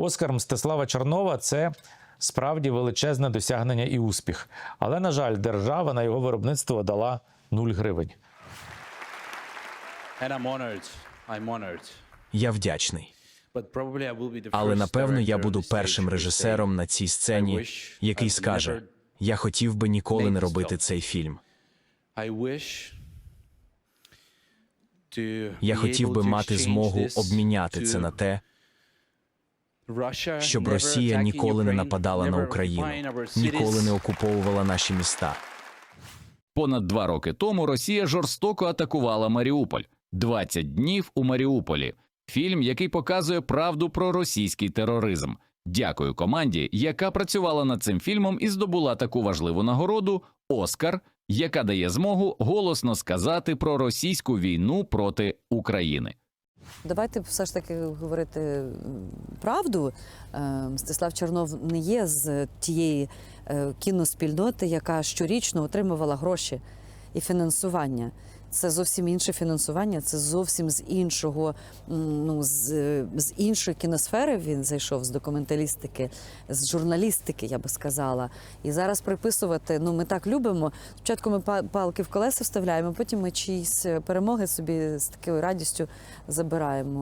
Оскар Мстислава Чорнова це справді величезне досягнення і успіх. Але, на жаль, держава на його виробництво дала 0 гривень. And I'm honored. I'm honored. Я вдячний. Але напевно я буду першим режисером на цій сцені, який скаже: Я хотів би ніколи не робити цей фільм. Я хотів би мати змогу обміняти це на те, щоб Росія ніколи не нападала на Україну, ніколи не окуповувала наші міста. Понад два роки тому Росія жорстоко атакувала Маріуполь. 20 днів у Маріуполі. Фільм, який показує правду про російський тероризм. Дякую команді, яка працювала над цим фільмом і здобула таку важливу нагороду Оскар, яка дає змогу голосно сказати про російську війну проти України. Давайте все ж таки говорити правду. Е, Мстислав Чернов не є з тієї е, кіноспільноти, яка щорічно отримувала гроші і фінансування. Це зовсім інше фінансування, це зовсім з іншого, ну з, е, з іншої кіносфери. Він зайшов з документалістики, з журналістики, я би сказала. І зараз приписувати. Ну, ми так любимо. Спочатку ми па- палки в колеса вставляємо, потім ми чиїсь перемоги собі з такою радістю забираємо.